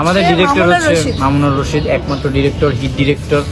আমাদের ডিরেক্টর হচ্ছে। মামুনুর রশিদ একমাত্র ডিরেক্টর হিট ডিরেক্টর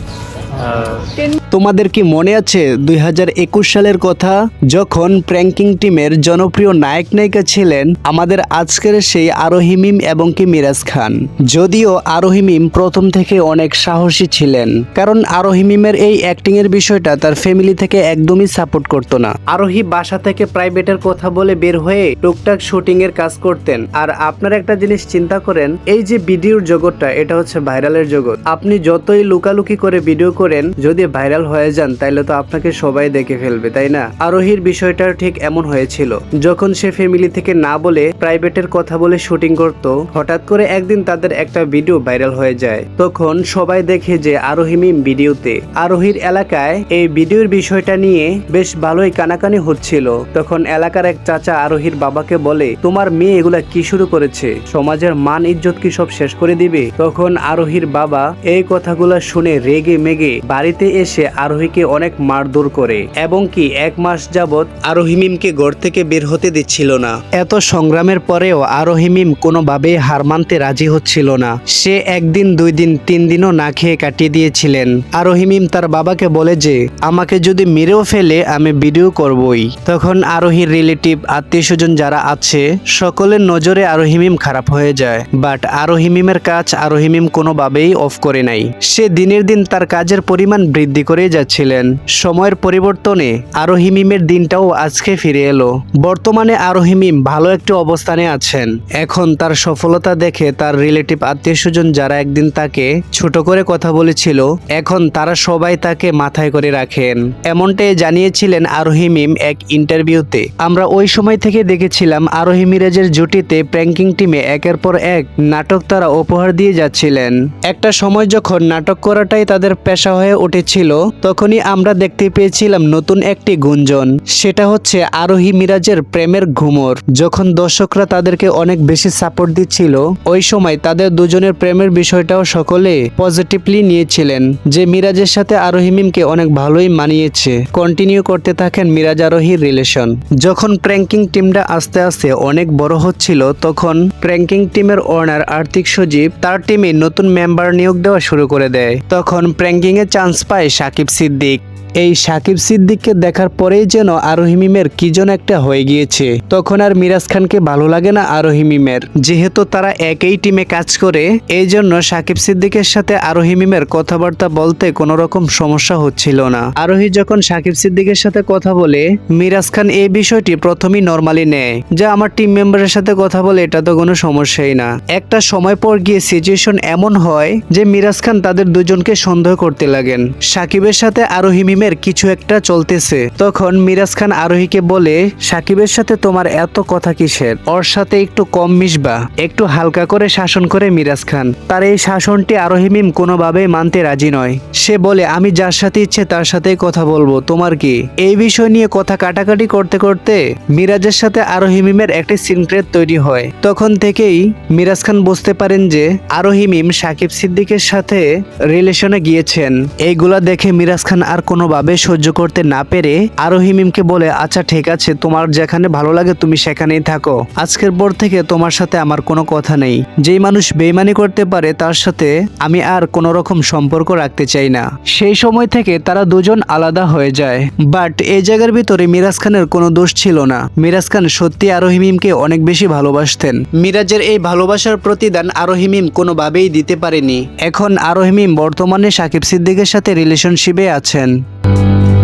তোমাদের কি মনে আছে দুই হাজার একুশ সালের কথা? যখন প্র্যাঙ্কিং টিমের জনপ্রিয় নায়ক নায়িকা ছিলেন আমাদের আজকের সেই আরোহিমিম এবং কি মিরাজ খান। যদিও আরোহিমিম প্রথম থেকে অনেক সাহসী ছিলেন, কারণ আরোহিমিমের এই অ্যাক্টিং এর বিষয়টা তার ফ্যামিলি থেকে একদমই সাপোর্ট করতো না। আরোহী বাসা থেকে প্রাইভেটের কথা বলে বের হয়ে টুকটাক শুটিং এর কাজ করতেন। আর আপনার একটা জিনিস চিন্তা করেন, এই যে ভিডিওর জগৎটা, এটা হচ্ছে ভাইরালের জগৎ। আপনি যতই লুকালুকি করে ভিডিও করেন, যদি ভাইরাল হয়ে যান, তাইলে তো আপনাকে সবাই দেখে ফেলবে, তাই না? আরোহীর বিষয়টা ঠিক এমন হয়েছিল। যখন সে ফ্যামিলি থেকে না বলে প্রাইভেটের কথা বলে শুটিং করত, হঠাৎ করে একদিন তাদের একটা ভিডিও ভাইরাল হয়ে যায়। তখন সবাই দেখে যে আরোহী মিম ভিডিওতে আরোহীর এলাকায় এই ভিডিওর বিষয়টা নিয়ে বেশ ভালোই কানাকানি হচ্ছিল। তখন এলাকার এক চাচা আরোহীর বাবাকে বলে, তোমার মেয়ে এগুলা কি শুরু করেছে? সমাজের মান, ইজ্জত কি সব শেষ করে দিবে? তখন আরোহীর বাবা এই কথাগুলা শুনে রেগে মেগে বাড়িতে এসে আরোহীকে অনেক মারধর করে এবং কি এক মাস যাবৎ আরোহী মিমকে ঘর থেকে বের হতে দিচ্ছিল না। এত সংগ্রামের পরেও আরোহী মিম কোনোভাবেই হার মানতে রাজি হচ্ছিল না। সে একদিন, দুই দিন, তিন দিনও না খেয়ে কাটিয়ে দিয়েছিলেন। আরোহী মিম তার বাবাকে বলে যে, আমাকে যদি মেরেও ফেলে, আমি ভিডিও করবই। তখন আরোহীর রিলেটিভ আত্মীয় স্বজন যারা আছে, সকলের নজরে আরোহী মিম খারাপ হয়ে যায়। বাট আরোহী মিমের কাজ আরোহী মিম কোনোভাবেই অফ করে নাই। সে দিনের দিন তার কাজের পরিমাণ বৃদ্ধি করে যাচ্ছিলেন। সময়ের পরিবর্তনে আরোহী মিমের দিনটাও আজকে ফিরে এলো। বর্তমানে আরোহিমিম ভালো একটি অবস্থানে আছেন। এখন তার সফলতা দেখে তার রিলেটিভ আত্মীয় স্বজন যারা একদিন তাকে ছোট করে কথা বলেছিল, এখন তারা সবাই তাকে মাথায় করে রাখেন। এমনটাই জানিয়েছিলেন আরোহিমিম এক ইন্টারভিউতে। আমরা ওই সময় থেকে দেখেছিলাম আরোহী মিরাজের জুটিতে প্র্যাঙ্কিং টিমে একের পর এক নাটক তারা উপহার দিয়ে যাচ্ছিলেন। একটা সময় যখন নাটক করাটাই তাদের পেশা হয়ে উঠেছিল তখনই আমরা দেখতে পেয়েছিলাম নতুন একটি গুঞ্জন। সেটা হচ্ছে আরোহী মিরাজের প্রেমের ঘুমর। যখন দর্শকরা তাদেরকে অনেক বেশি সাপোর্ট দিচ্ছিল, ওই সময় তাদের দুজনের প্রেমের বিষয়টাও সকলে পজিটিভলি নিয়েছিলেন যে মিরাজের সাথে আরোহী মিমকে অনেক ভালোই মানিয়েছে। কন্টিনিউ করতে থাকেন মিরাজ আরোহীর রিলেশন যখন প্র্যাঙ্কিং টিমটা আস্তে আস্তে অনেক বড় হচ্ছিল, তখন প্র্যাঙ্কিং টিমের ওনার আর্থিক সজীব তার টিমে নতুন মেম্বার নিয়োগ দেওয়া শুরু করে দেয়। তখন প্র্যাঙ্কিং এ চান্স পায় সাকিব সিদ্দিক এই সাকিব সিদ্দিককে দেখার পরেই যেন আরোহী মিমের কি যেন একটা হয়ে গিয়েছে। তখন আর মিরাজ খানকে ভালো লাগে না আরোহী মিমের। যেহেতু তারা একই টিমে কাজ করে, এই জন্য সাকিব সিদ্দিকের সাথে আরোহী মিমের কথাবার্তা বলতে কোনো রকম সমস্যা হচ্ছিল না। আরোহী যখন সাকিব সিদ্দিকের সাথে কথা বলে, মিরাজ খান এই বিষয়টি প্রথমেই নর্মালি নেয় যে, আমার টিম মেম্বারের সাথে কথা বলে এটা তো কোনো সমস্যাই না। একটা সময় পর গিয়ে সিচুয়েশন এমন হয় যে, মিরাজ খান তাদের দুজনকে সন্দেহ করতে লাগেন। সাকিবের সাথে আরোহী মিমের কিছু একটা চলতেছে। তখন মিরাজ খান আরোহীকে বলে, সাকিবের সাথে তোমার এত কথা কিসের? ওর সাথে একটু কম মিশবা। একটু হালকা করে শাসন করে মিরাজ খান। তার এই শাসনটি আরোহী মিম কোনোভাবেই মানতে রাজি নয়। সে বলে, আমি যার সাথে ইচ্ছে তার সাথেই কথা বলব। তোমার কি? এই বিষয় নিয়ে কথা কাটাকাটি করতে করতে মিরাজের সাথে আরোহী মিমের একটি সিনক্রেট তৈরি হয়। তখন থেকেই মিরাজ খান বুঝতে পারেন যে, আরোহী মিম সাকিব সিদ্দিকের সাথে রিলেশনে গিয়েছেন। এইগুলা দেখে মিরাজ খান আর কোনোভাবে সহ্য করতে না পেরে আরোহী মিমকে বলে আচ্ছা ঠিক আছে, তোমার যেখানে ভালো লাগে তুমি সেখানেই থাকো। আজকের পর থেকে তোমার সাথে আমার কোনো কথা নেই। যেই মানুষ বেইমানি করতে পারে, তার সাথে আমি আর কোনো রকম সম্পর্ক রাখতে চাই না। সেই সময় থেকে তারা দুজন আলাদা হয়ে যায়। বাট এই জায়গার ভিতরে মিরাজ খানের কোনো দোষ ছিল না। মিরাজ খান সত্যি আরোহী মিমকে অনেক বেশি ভালোবাসতেন। মিরাজের এই ভালোবাসার প্রতিদান আরোহী মিম কোনোভাবেই দিতে পারেনি। এখন আরোহী মিম বর্তমানে সাকিব সিদ্দিকের সাথে রিলেশনশিপে আছেন। Thank you.